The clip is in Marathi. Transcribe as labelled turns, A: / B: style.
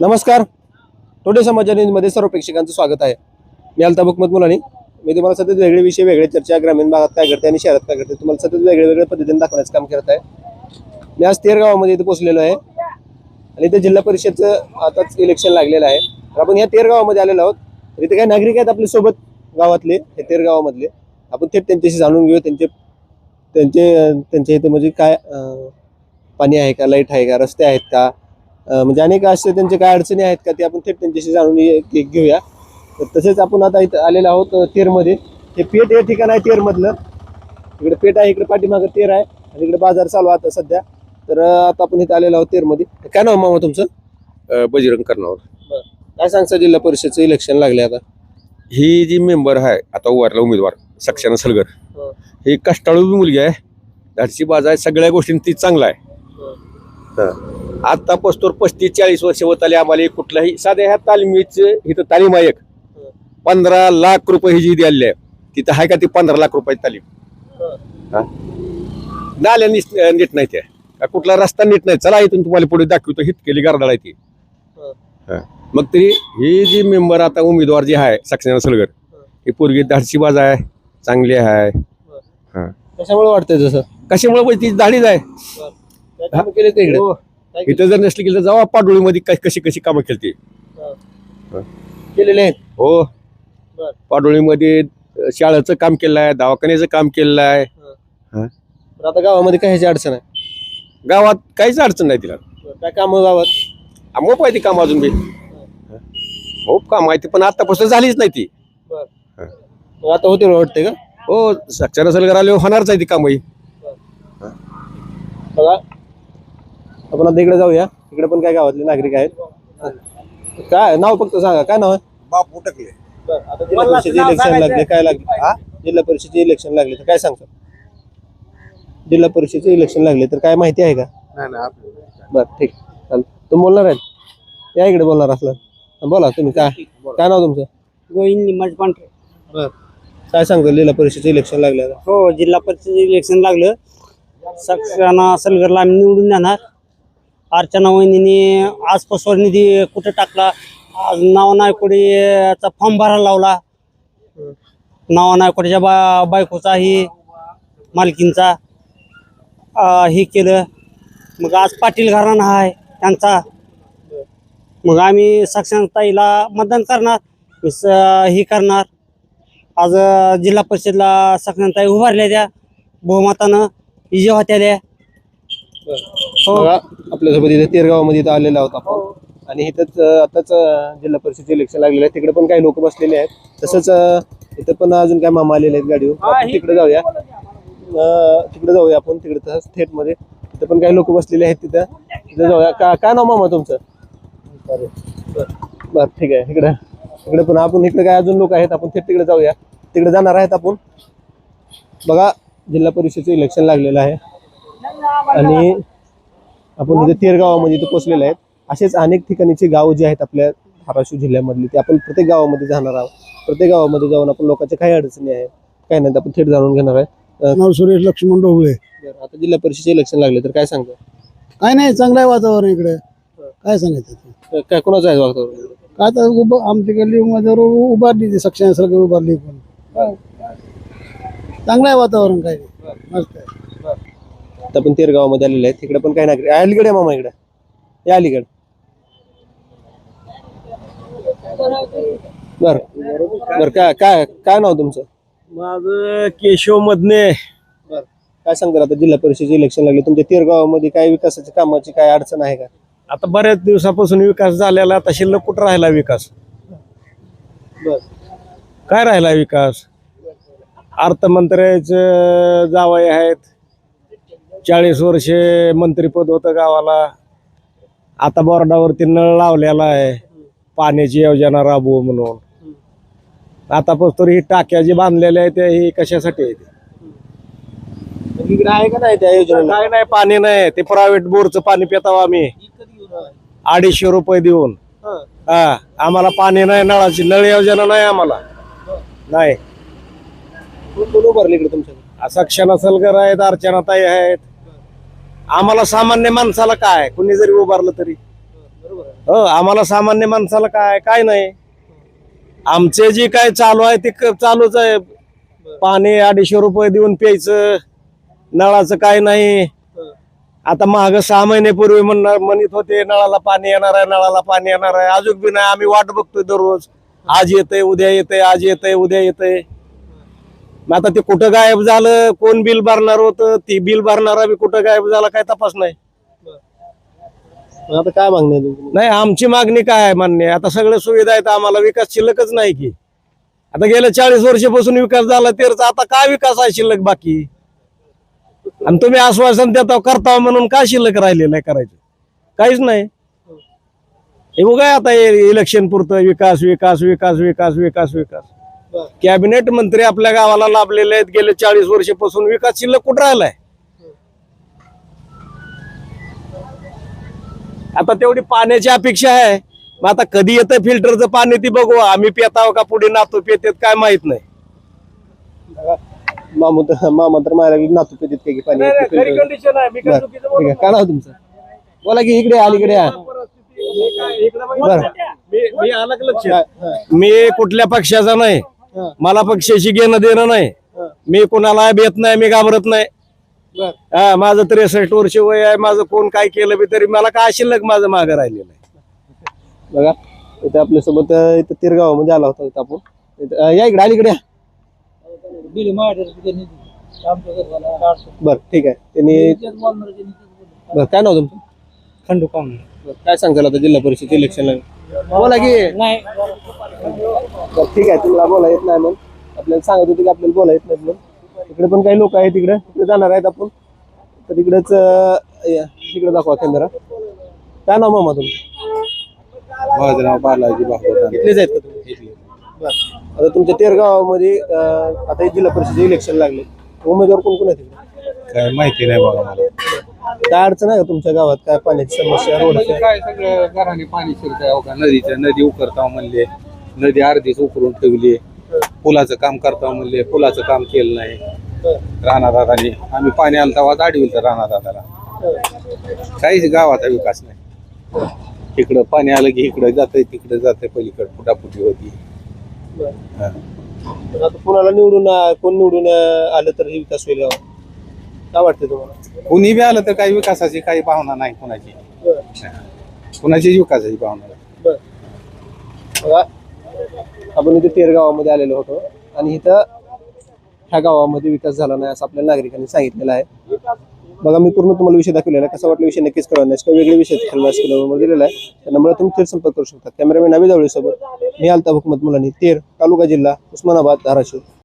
A: नमस्कार. टोटे समाचार न्यूजमध्ये सर्व प्रेक्षकांचं स्वागत आहे. मी अल्ताफ बुकमत मुलानी. मी तुम्हाला सतत वेगळे विषय वेगळे चर्चा ग्रामीण भागात काय करते आणि शहरात काय करते तुम्हाला सतत वेगळे वेगळ्या पद्धतीने दाखवण्याचं काम करत आहे. मी आज तेर गावामध्ये इथे पोहोचलेलो आहे. आणि इथे जिल्हा परिषदचं आताच इलेक्शन लागलेलं आहे. तर आपण या तेर गावामध्ये आलेलो आहोत. तर इथे काही नागरिक आहेत आपल्यासोबत गावातले हे तेर गावामधले. आपण थेट त्यांच्याशी जाणून घेऊ त्यांचे त्यांचे त्यांच्या इथे म्हणजे काय पाणी आहे का लाइट आहे का रस्ते आहेत का म्हणजे अनेक असे त्यांचे काय अडचणी आहेत का ते आपण थेट त्यांच्याशी जाणून घेऊया. तर तसेच आपण आता इथं आलेलो आहोत तेरमध्ये. हे पेठ हे ठिकाण आहे तेरमधलं. इकडे पेठ आहे इकडे पाठीमागं तेर आहे आणि इकडे बाजार चालू आता सध्या. तर आता आपण इथं आलेलो आहोत तेरमध्ये. काय नाव मामा तुमचं?
B: बजरंग करणावर
A: काय सांगता जिल्हा परिषदचं इलेक्शन लागले आता?
B: ही जी मेंबर आहे आता उभारला उमेदवार सक्षाना सलगर.
A: हो.
B: कष्टाळू मुलगी आहे. धाडशी बाज आहे सगळ्या गोष्टींनी ती चांगला आहे. हं. आता पस्तोर पस्तीस चाळीस वर्ष होत आली आम्हाला एक कुठल्याही साध्या ह्या तालमीच इथं तालीम आहे एक
A: हं.
B: पंधरा लाख रुपये ही जी दिलेली आहे तिथं आहे का ती पंधरा लाख रुपयाची तालीम हा? नाल्या नीट नीट नाही त्या का कुठला रस्ता नीट नाही चला इथून तुम्हाला पुढे दाखवतो हित केली गारदाळ आहे ती हा. मग तरी ही जी मेंबर आता उमेदवार जी आहे सक्सेना सलगर ही पोरगी धाडशी बाज आहे चांगली आहे
A: कशामुळे वाटतंय जसं
B: कशामुळे म्हणजे ती धाडीच आहे
A: केले
B: हो.
A: केलं?
B: इथं जर नसली केली तर जावा पाडोळीमध्ये कशी कशी कामं केली
A: केलेले आहेत?
B: हो.
A: बर.
B: पाडोळीमध्ये अ, शाळेचं काम केलं आहे दवाखान्याचं काम केलं आहे
A: तर आता गावामध्ये काय ह्याची अडचण आहे?
B: गावात काहीच अडचण नाही तिला.
A: काय काम गावात?
B: मोप आहे ती काम अजून बी. मोप काम आहे ती पण आतापासून झालीच नाही ती.
A: मग आता होते वाटते का?
B: हो सक्सेना सलगर आले होणारच आहे ती कामही
A: बघा. आपण आता इकडे जाऊया. इकडे पण काय गावातले नागरिक आहेत. काय नाव फक्त सांगा. काय नाव आहे?
C: बापू टकले
A: आता जिल्हा परिषदेचे इलेक्शन लागले. काय लागले? जिल्हा परिषदेचे इलेक्शन लागले तर काय सांगता? जिल्हा परिषदेचे इलेक्शन लागले तर काय माहिती आहे का?
C: नाही नाही आपल्याला
A: बर ठीक. चालेल. तुम्ही बोलणार आहेत? या इकडे बोलणार असलं हा, बोला तुम्ही. काय? काय नाव तुमचं?
D: गोविंद निमाज पांढरे.
A: बर. काय सांगतो जिल्हा परिषदेचे इलेक्शन लागले आता.
D: हो जिल्हा परिषद इलेक्शन लागलं. सक्षाना सलगरला आम्ही निवडून देणार. अर्चना वहिनीने आजपासून निधी कुठं टाकला? आज नावा नायकोडीचा फॉर्म भरायला लावला. नावा नायकोडीच्या बा बायकोचाही मालकींचा हे केलं. मग आज पाटील घराणा आहे त्यांचा. मग आम्ही सक्षमताईला मतदान करणार स- हे करणार. आज जिल्हा परिषदला सक्षमताई उभारल्या त्या बहुमतानं विजय होत्या द्या
A: बघा आपल्यासोबत इथे तेरगावमध्ये इथं आलेला होता आपण. आणि इथंच आताच जिल्हा परिषदेचे इलेक्शन लागलेले आहे तिकडे पण काही लोक बसलेले आहेत. तसंच इथं पण अजून काय मामा आलेले आहेत गाडीवर. आपण तिकडे जाऊया. तिकडे जाऊया आपण तिकडे तसंच थेटमध्ये. तिथं पण काही लोक बसलेले आहेत तिथं. तिथं जाऊया. का काय नाव मामा तुमचं? बर. ठीक आहे. इकडे इकडे पण आपण इकडे काय अजून लोक आहेत. आपण थेट तिकडे जाऊया. तिकडे जाणार आहेत आपण. बघा जिल्हा परिषदेचं इलेक्शन लागलेलं आहे. आणि आपण इथे तेर गावामध्ये इथे पोहोचलेले आहेत. असेच अनेक ठिकाणीचे गावं जे आहेत आपल्या धाराशिव जिल्ह्यामधली ते आपण प्रत्येक गावामध्ये जाणार आहोत. प्रत्येक गावामध्ये जाऊन आपण लोकांच्या काही अडचणी आहेत काय नाही आपण थेट जाणून घेणार आहे
E: नाव सुरेश लक्ष्मण
A: बरं, आता जिल्हा परिषदेचे इलेक्शन लागले तर काय सांगतो?
E: काय नाही चांगलं आहे वातावरण इकडे. काय सांगायचं?
A: काय कोणाचं आहे वातावरण
E: काय तर उभं आमच्या गल्ली उमेदवार उभारली ती सक्षम सगळं उभारली पण चांगलं आहे वातावरण काय नाही. मस्त आहे.
A: आता आपण तेर गावामध्ये आलेले आहेत. तिकडे पण काही नागरिक अलीकडे आहे मामा इकडे. या अलीकडे बर. बर काय काय काय नाव तुमचं?
F: माझं केशव मधने
A: बर. काय सांगता आता? जिल्हा परिषदेचे इलेक्शन लागले. तुमच्या तेर गावामध्ये काय विकासाच्या कामाची काय अडचण आहे का?
F: आता बऱ्याच दिवसापासून विकास झालेला आता शिल्लक कुठं राहिला विकास?
A: बर.
F: काय राहिला विकास? अर्थमंत्र्याचं जावई आहेत. चाळीस वर्षे मंत्रीपद होतं गावाला. आता बोर्डावरती नळ लावलेला आहे. पाण्याची योजना राबवू म्हणून. आतापासून ही टाक्या जी बांधलेल्या आहेत त्या ही कशासाठी
A: इकडे आहे का नाही त्या योजनेला?
F: काय नाही पाणी नाही. ते प्रायव्हेट बोरचं पाणी पितावं आम्ही. अडीचशे रुपये देऊन.
A: हा.
F: आम्हाला पाणी नाही नळाची नळ योजना नाही आम्हाला. नाही.
A: उभारले इकडे तुमच्या
F: आहेत अर्चनाताई आहेत. आम्हाला सामान्य माणसाला काय? कुणी जरी उभारलं तरी. हो आम्हाला सामान्य माणसाला काय? काय नाही. आमचे जे काय चालू आहे ते क- चालूच आहे. पाणी अडीचशे रुपये देऊन प्यायचं. नळाचं काय नाही. आता माग सहा महिन्यापूर्वी म्हणणार म्हणत होते नळाला पाणी येणार आहे नळाला पाणी येणार आहे. अजून बी नाही आम्ही वाट बघतोय दररोज. आज येतंय उद्या येतंय आज येतंय उद्या येतंय. मग आता ते कुठं गायब झालं कोण बिल भरणार होतं ती बिल भरणारा बी कुठं गायब झाला काय तपास नाही.
A: आता काय मागणी आहे तुमची?
F: नाही आमची मागणी काय आहे मान्य? आता सगळ्या सुविधा आहेत आम्हाला विकास शिल्लकच नाही की. आता गेल्या चाळीस वर्षापासून विकास झाला तेच आता काय विकास आहे शिल्लक बाकी? आणि तुम्ही आश्वासन देता करता म्हणून काय शिल्लक राहिलेलं आहे करायचं? काहीच नाही. हे बघा आता इलेक्शन पुरतं विकास विकास विकास विकास विकास विकास. कॅबिनेट मंत्री आपल्या गावाला लाभलेले आहेत. गेले चाळीस वर्षापासून विकास शिल्लक कुठं राहिलाय? आता तेवढी पाण्याची अपेक्षा आहे. मग आता कधी येतं फिल्टरचं पाणी ती बघू. आम्ही पिताव का पुढे नातू पितेत काय माहीत नाही.
A: मामू मामा तर मायला की नातू पितीत काही पाणी बरं,
F: काय
A: ठीक आहे. काय नाव तुमचं? बोला की इकडे अलीकडे या. बरं.
F: मी- मी आलं का मी कुठल्या पक्षाचा नाही. मला पक्षाशी घेणं देणं नाही. मी कुणाला भेट नाही मी घाबरत नाही. हा माझं त्रेसष्ट वर्ष वय आहे माझं कोण काय केलं बी तरी मला काय शिल्लक माझं मागं राहिलेलं आहे.
A: बघा इथं आपल्यासोबत इथं तिरगावामध्ये आला होता इथं आपण. या इकडे अलीकडे बर ठीक आहे. त्यांनी बर काय नाव तुमचं?
D: खंडू काम
A: बरं, काय सांगताल आता जिल्हा परिषद इलेक्शनला? बोला की.
D: नाही
A: ठीक आहे तुम्हाला बोला येत नाही मग आपल्याला सांगत होते की आपल्याला बोला येत नाही मग इकडे पण काही लोक आहेत तिकडे तिकडे जाणार आहेत आपण. तर या, तिकडे दाखवा केंद्र काय नाव मामा तुमचं?
C: माझं नाव बालाजी
A: इथलेच आहेत का तुम्ही? आता तुमच्या तेरगावामध्ये आता हे जिल्हा परिषद इलेक्शन लागले. उमेदवार कोण कोण आहेत
C: काय माहिती नाही बघा मला.
A: काय अडचण आहे का तुमच्या गावात? काय पाण्याची समस्या रोड
C: काय सगळं घराने पाणी शिरतंय अहो का? नदीचं नदी उकरताव म्हणले. नदी अर्धीच उकरून ठेवली पुलाचं काम करताव म्हणले पुलाचं काम केलं नाही. राणा दादानी आम्ही पाणी आलं तेव्हा दाढी तर राणा दादाला. काहीच गावाचा विकास नाही. इकडं पाणी आलं की इकडं जातंय तिकडं जातंय पलीकडे फुटाफुटी होती.
A: आता कुणाला निवडून कोण निवडून आलं तर हे विकास होईल काय वाटतं तुम्हाला?
C: कुणी बी आलं तर काही विकासाची काही भावना नाही कुणाची. कुणाचीच विकासाची भावना नाही.
A: आपण इथे तेर गावामध्ये आलेलो होतो. आणि इथं ह्या गावामध्ये विकास झाला नाही असं आपल्या नागरिकांनी सांगितलेलं आहे. बघा मी पूर्ण तुम्हाला विषय दाखवलेला आहे. कसा वाटला विषय नक्कीच कळवा. का वेगळे विषय नंबर दिलेला आहे. त्या तुम्ही थेट संपर्क करू शकता. कॅमेरामॅन अभि सोबत मी आलता हुकमत मुलांनी तेर तालुका जिल्हा उस्मानाबाद धाराशिव.